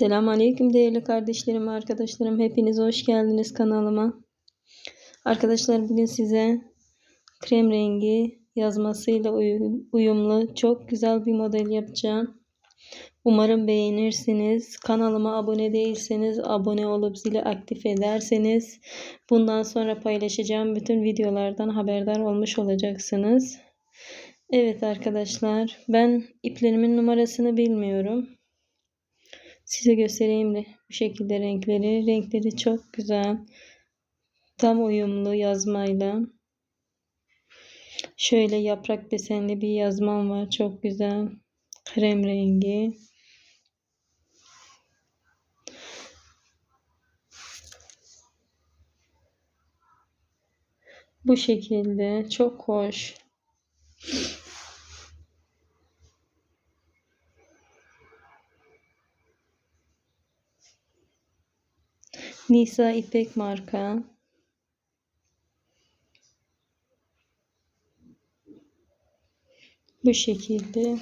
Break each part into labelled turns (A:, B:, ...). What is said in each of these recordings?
A: Selamun Aleyküm değerli kardeşlerim, arkadaşlarım. Hepiniz hoş geldiniz kanalıma. Arkadaşlar bugün size krem rengi yazmasıyla uy- uyumlu çok güzel bir model yapacağım. Umarım beğenirsiniz. Kanalıma abone değilseniz abone olup zili aktif ederseniz bundan sonra paylaşacağım bütün videolardan haberdar olmuş olacaksınız. Evet arkadaşlar ben iplerimin numarasını bilmiyorum. Size göstereyim de bu şekilde renkleri. Renkleri çok güzel. Tam uyumlu yazmayla. Şöyle yaprak desenli bir yazmam var. Çok güzel. Krem rengi. Bu şekilde. Çok hoş. Nisa İpek marka. Bu şekilde.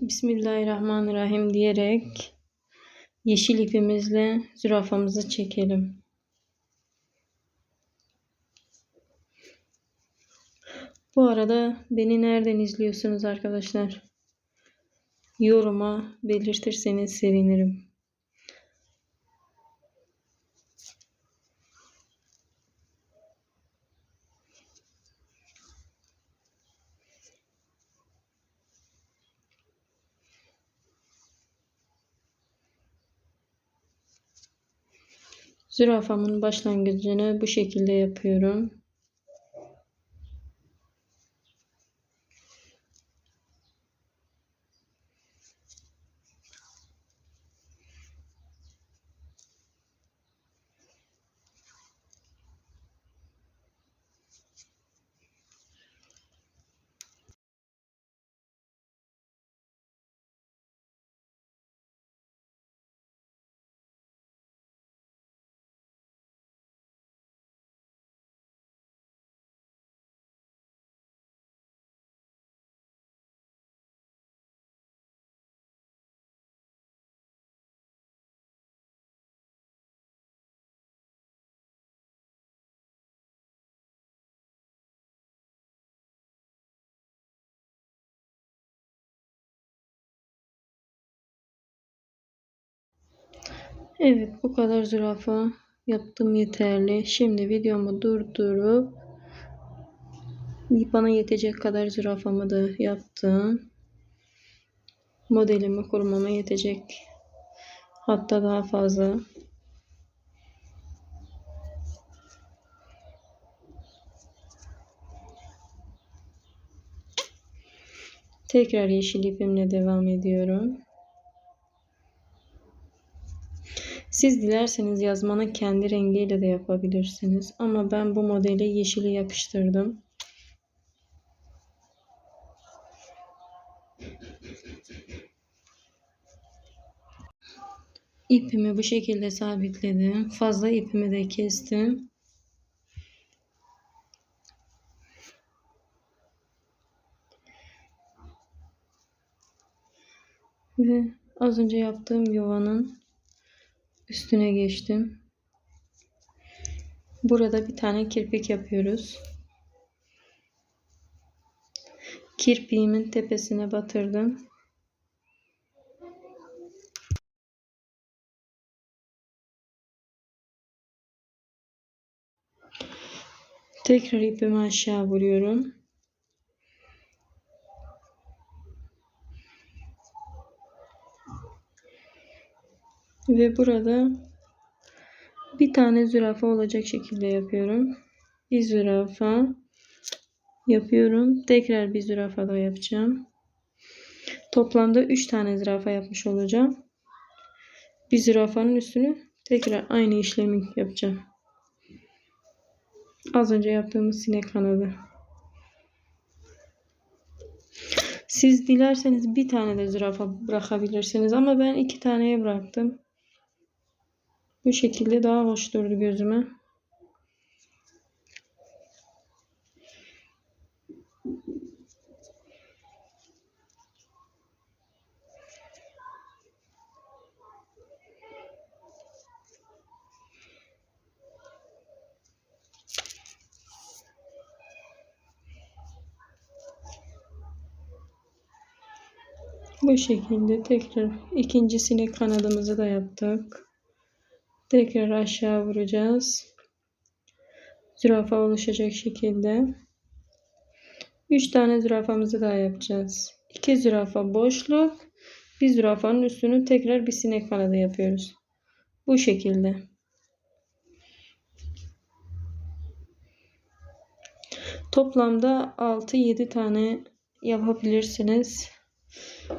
A: Bismillahirrahmanirrahim diyerek yeşil ipimizle zürafamızı çekelim. Bu arada beni nereden izliyorsunuz arkadaşlar? Yoruma belirtirseniz sevinirim. Zürafamın başlangıcını bu şekilde yapıyorum. Evet bu kadar zürafa yaptım yeterli. Şimdi videomu durdurup bana yetecek kadar zürafamı da yaptım. Modelimi kurmama yetecek. Hatta daha fazla. Tekrar yeşil ipimle devam ediyorum. Siz dilerseniz yazmanın kendi rengiyle de yapabilirsiniz. Ama ben bu modeli yeşili yapıştırdım. İpimi bu şekilde sabitledim. Fazla ipimi de kestim. Ve az önce yaptığım yuvanın üstüne geçtim. Burada bir tane kirpik yapıyoruz. Kirpiğimin tepesine batırdım. Tekrar ipimi aşağı vuruyorum. Ve burada bir tane zürafa olacak şekilde yapıyorum. Bir zürafa yapıyorum. Tekrar bir zürafa daha yapacağım. Toplamda 3 tane zürafa yapmış olacağım. Bir zürafanın üstünü tekrar aynı işlemi yapacağım. Az önce yaptığımız sinek kanadı. Siz dilerseniz bir tane de zürafa bırakabilirsiniz ama ben iki taneye bıraktım. Bu şekilde daha hoş durdu gözüme. Bu şekilde tekrar ikinci sinek kanadımızı da yaptık. Tekrar aşağı vuracağız. Zürafa oluşacak şekilde. 3 tane zürafamızı daha yapacağız. 2 zürafa boşluk. Bir zürafanın üstünü tekrar bir sinek kanadı yapıyoruz. Bu şekilde. Toplamda 6-7 tane yapabilirsiniz.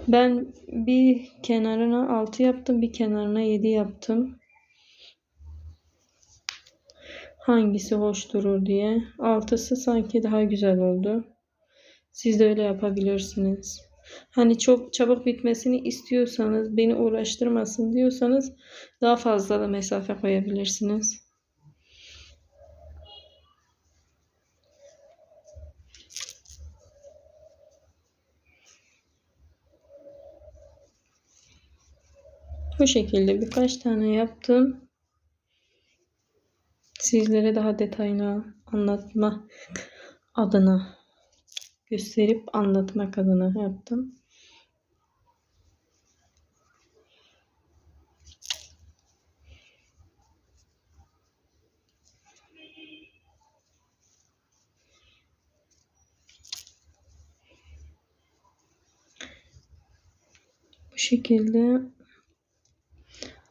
A: Ben bir kenarına 6 yaptım, bir kenarına 7 yaptım. Hangisi hoş durur diye. Altısı sanki daha güzel oldu. Siz de öyle yapabilirsiniz. Hani çok çabuk bitmesini istiyorsanız, beni uğraştırmasın diyorsanız daha fazla da mesafe koyabilirsiniz. Bu şekilde birkaç tane yaptım. Sizlere daha detaylı anlatma adına gösterip anlatmak adına yaptım. Bu şekilde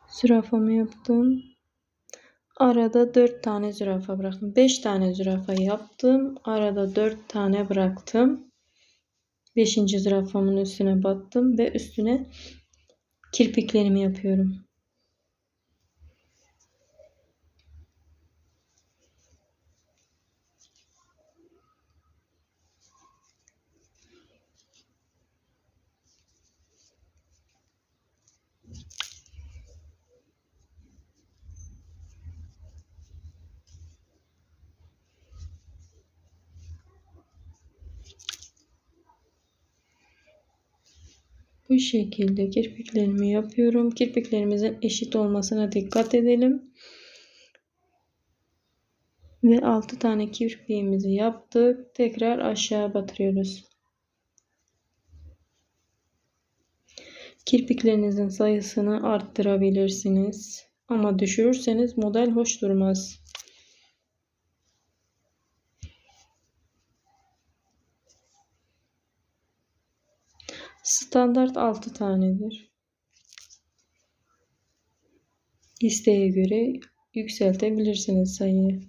A: zürafamı yaptım. Arada 4 tane zürafa bıraktım. 5 tane zürafa yaptım. Arada 4 tane bıraktım. 5. zürafamın üstüne battım ve üstüne kirpiklerimi yapıyorum. Bu şekilde kirpiklerimi yapıyorum. Kirpiklerimizin eşit olmasına dikkat edelim. Ve 6 tane kirpiğimizi yaptık. Tekrar aşağı batırıyoruz. Kirpiklerinizin sayısını arttırabilirsiniz. Ama düşürürseniz model hoş durmaz. Standart 6 tanedir. İsteğe göre yükseltebilirsiniz sayıyı.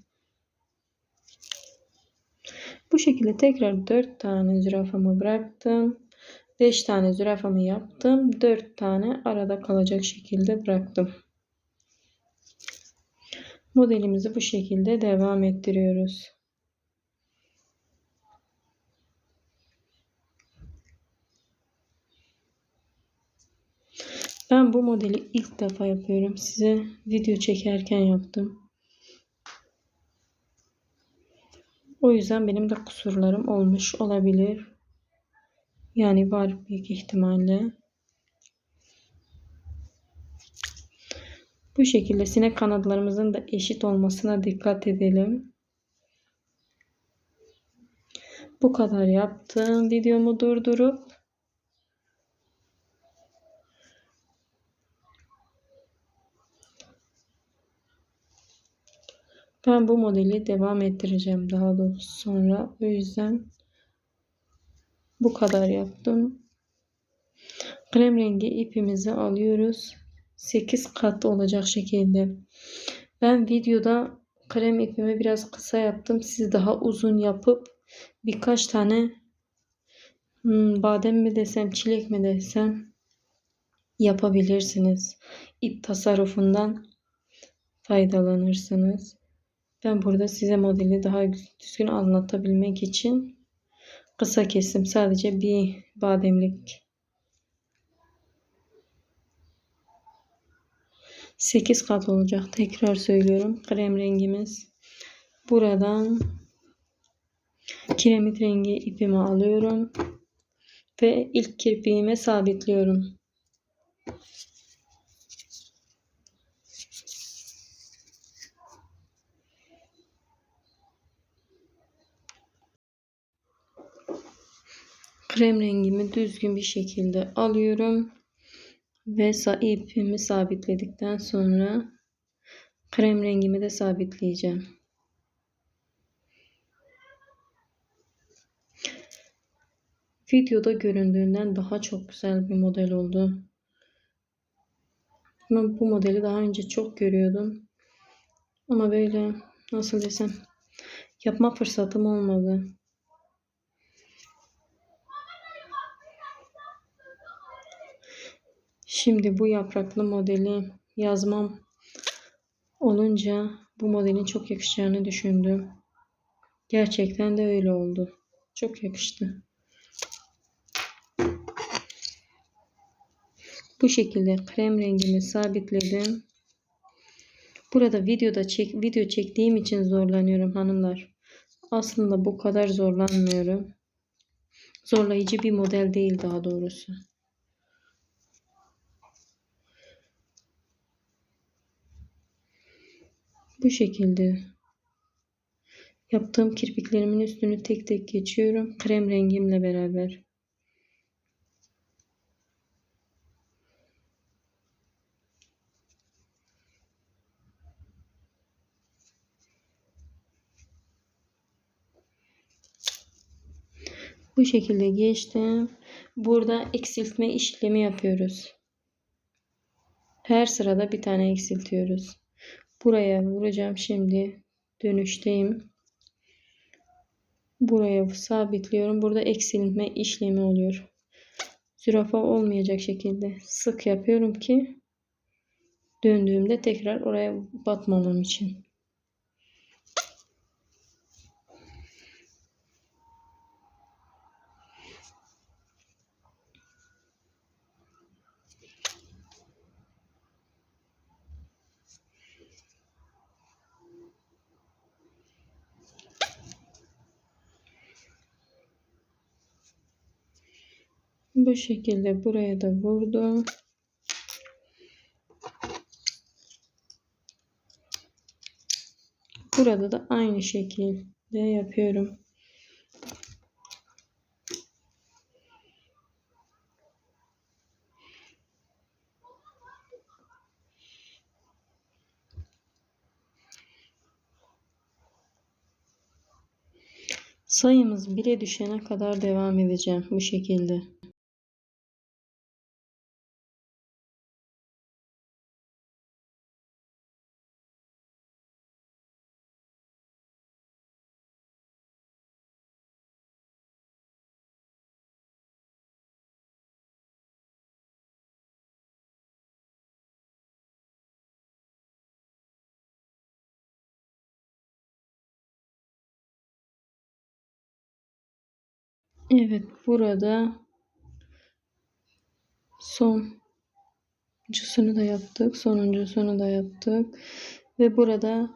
A: Bu şekilde tekrar 4 tane zürafamı bıraktım. 5 tane zürafamı yaptım. 4 tane arada kalacak şekilde bıraktım. Modelimizi bu şekilde devam ettiriyoruz. Ben bu modeli ilk defa yapıyorum. Size video çekerken yaptım. O yüzden benim de kusurlarım olmuş olabilir. Yani var büyük ihtimalle. Bu şekilde sinek kanatlarımızın da eşit olmasına dikkat edelim. Bu kadar yaptım. Videomu durdurup Ben bu modeli devam ettireceğim daha doğrusu sonra. O yüzden bu kadar yaptım. Krem rengi ipimizi alıyoruz. 8 kat olacak şekilde. Ben videoda krem ipimi biraz kısa yaptım. Siz daha uzun yapıp birkaç tane hmm, badem mi desem çilek mi desem yapabilirsiniz. İp tasarrufundan faydalanırsınız. Ben burada size modeli daha düzgün anlatabilmek için kısa kesim sadece bir bademlik 8 kat olacak. Tekrar söylüyorum. Krem rengimiz. Buradan kiremit rengi ipimi alıyorum ve ilk kirpiğime sabitliyorum. Krem rengimi düzgün bir şekilde alıyorum ve ipimi sabitledikten sonra krem rengimi de sabitleyeceğim. Videoda göründüğünden daha çok güzel bir model oldu. Ben bu modeli daha önce çok görüyordum. Ama böyle nasıl desem yapma fırsatım olmadı. Şimdi bu yapraklı modeli yazmam olunca bu modelin çok yakışacağını düşündüm. Gerçekten de öyle oldu. Çok yakıştı. Bu şekilde krem rengimi sabitledim. Burada videoda çek video çektiğim için zorlanıyorum hanımlar. Aslında bu kadar zorlanmıyorum. Zorlayıcı bir model değil daha doğrusu. Bu şekilde yaptığım kirpiklerimin üstünü tek tek geçiyorum. Krem rengimle beraber. Bu şekilde geçtim. Burada eksiltme işlemi yapıyoruz. Her sırada bir tane eksiltiyoruz. Buraya vuracağım şimdi. Dönüşteyim. Buraya sabitliyorum. Burada eksiltme işlemi oluyor. Zürafa olmayacak şekilde sık yapıyorum ki döndüğümde tekrar oraya batmamam için. Bu şekilde buraya da vurdum. Burada da aynı şekilde yapıyorum. Sayımız 1'e düşene kadar devam edeceğim bu şekilde. Evet burada sonuncusunu da yaptık. Sonuncusunu da yaptık. Ve burada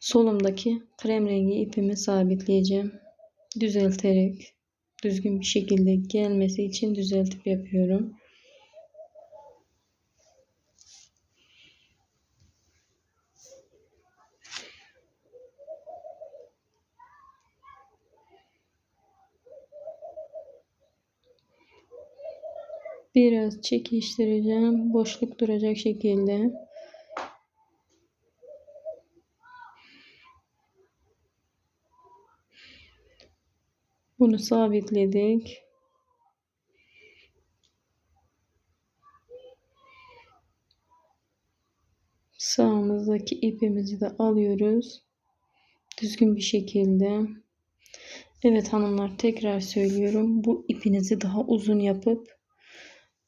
A: solumdaki krem rengi ipimi sabitleyeceğim. Düzelterek düzgün bir şekilde gelmesi için düzeltip yapıyorum. Biraz çekiştireceğim. Boşluk duracak şekilde. Bunu sabitledik. Sağımızdaki ipimizi de alıyoruz. Düzgün bir şekilde. Evet hanımlar tekrar söylüyorum. Bu ipinizi daha uzun yapıp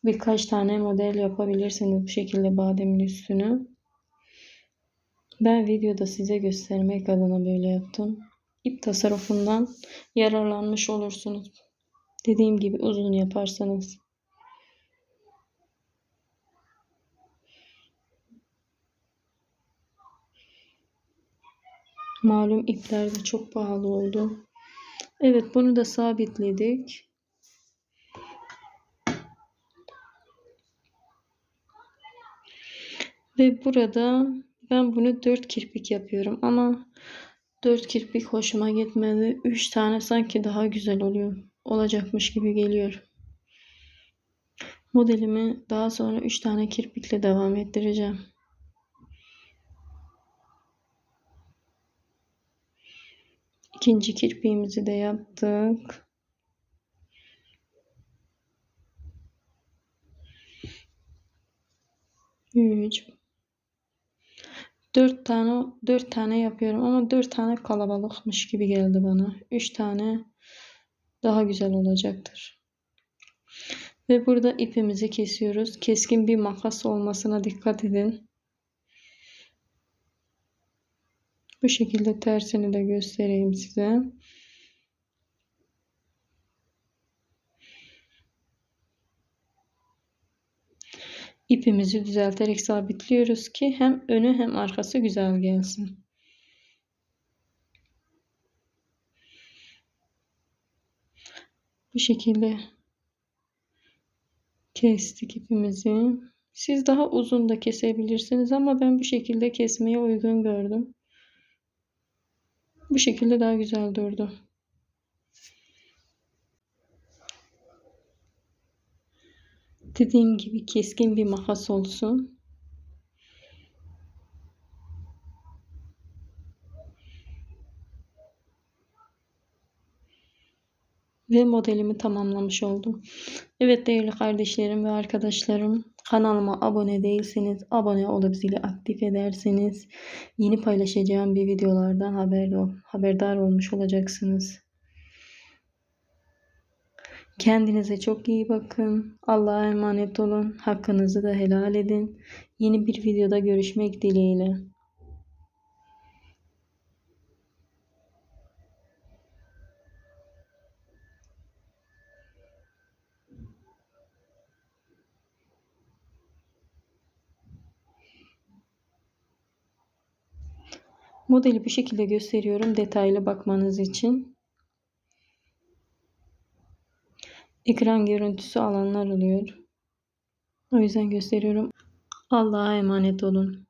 A: birkaç tane model yapabilirsiniz bu şekilde bademin üstünü. Ben videoda size göstermek adına böyle yaptım. İp tasarrufundan yararlanmış olursunuz. Dediğim gibi uzun yaparsanız. Malum ipler de çok pahalı oldu. Evet bunu da sabitledik. Ve burada ben bunu 4 kirpik yapıyorum ama 4 kirpik hoşuma gitmedi. 3 tane sanki daha güzel oluyor. Olacakmış gibi geliyor. Modelimi daha sonra 3 tane kirpikle devam ettireceğim. İkinci kirpiğimizi de yaptık. Üç. Dört tane, dört tane yapıyorum ama dört tane kalabalıkmış gibi geldi bana. Üç tane daha güzel olacaktır. Ve burada ipimizi kesiyoruz. Keskin bir makas olmasına dikkat edin. Bu şekilde tersini de göstereyim size. İpimizi düzelterek sabitliyoruz ki hem önü hem arkası güzel gelsin. Bu şekilde kestik ipimizi. Siz daha uzun da kesebilirsiniz ama ben bu şekilde kesmeye uygun gördüm. Bu şekilde daha güzel durdu. Dediğim gibi keskin bir makas olsun. Ve modelimi tamamlamış oldum. Evet değerli kardeşlerim ve arkadaşlarım kanalıma abone değilseniz abone olup zili aktif ederseniz yeni paylaşacağım bir videolardan haberdar, olmuş olacaksınız. Kendinize çok iyi bakın. Allah'a emanet olun. Hakkınızı da helal edin. Yeni bir videoda görüşmek dileğiyle. Modeli bu şekilde gösteriyorum detaylı bakmanız için. Ekran görüntüsü alanlar oluyor. O yüzden gösteriyorum. Allah'a emanet olun.